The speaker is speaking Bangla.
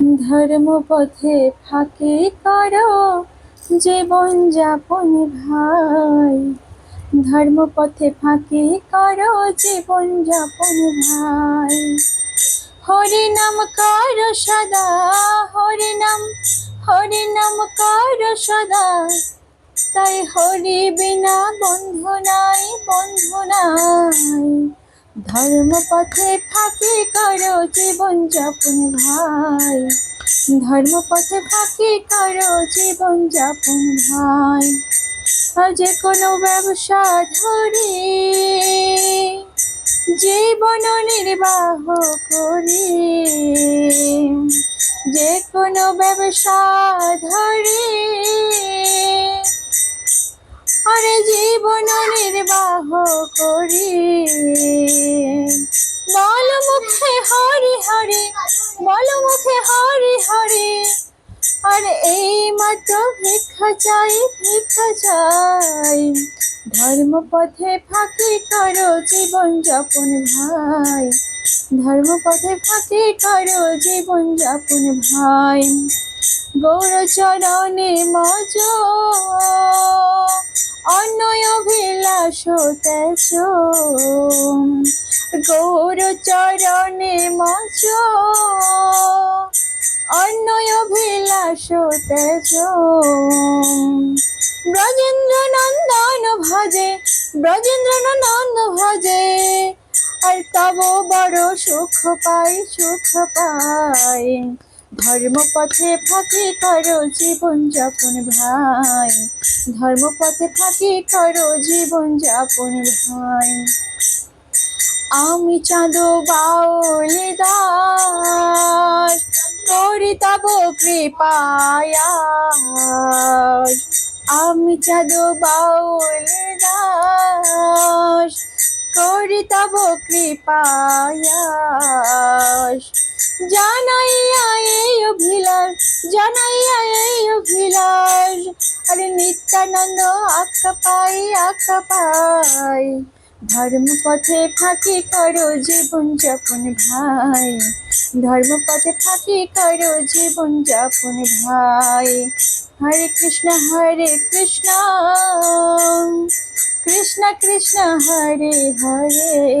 ধর্মপথে ফাঁকে করো? জীবন যাপন ভাই। ধর্মপথে ফাঁকে করো? জীবন যাপন ভাই। হরি নাম কর সদা? হরি নাম হরি নাম কর সদা? তাই হরি বিনা বন্ধু নাই বন্ধু নাই। ধর্মপথে ফাঁকি করো জীবন যাপন ভাই। ধর্মপথে ফাঁকি করো জীবন যাপন ভাই। যে কোনো ব্যবসা ধরে, জীবন নির্বাহ করি। যে কোনো ব্যবসা ধরে আরে জীবন নির্বাহ করি। বল মুখে হরি হরি, বল মুখে হরি হরি। আর এই মাত্র ভিক্ষা চাই ভিক্ষা চাই। ধর্মপথে ফাঁকি করো জীবন যাপন ভাই। ধর্মপথে ফাঁকি করো জীবন যাপন ভাই। গৌর চরণে মজ। অন্যয় অভিলাষ তেজ গৌর চরণে মজ অন্যয় অভিলাষ তেজ ব্রজেন্দ্র নন্দন ভজে ব্রজেন্দ্র নন্দ ভজে। আর তব বড় সুখ পাই সুখ পাই। ধর্মপথে ফাঁকি করো জীবন যাপন ভাই। ধর্মপথে ফাঁকি করো জীবন যাপন ভাই। আমি চাঁদ বাউল দাস করি তব কৃপায়াস আমি চাঁদ বাউল দাস করি তব কৃপায়াস জানাইয়া এই অভিলাষ জানাইয়া এই অভিলাষ। আরে নিত্যানন্দ আখ্যা পাই আখ্যা পাই। ধর্মপথে ফাঁকি করো জীবন যাপন ভাই। ধর্মপথে ফাঁকি করো জীবন যাপন ভাই। হরে কৃষ্ণ হরে কৃষ্ণ। কৃষ্ণ কৃষ্ণ, হরে হরে।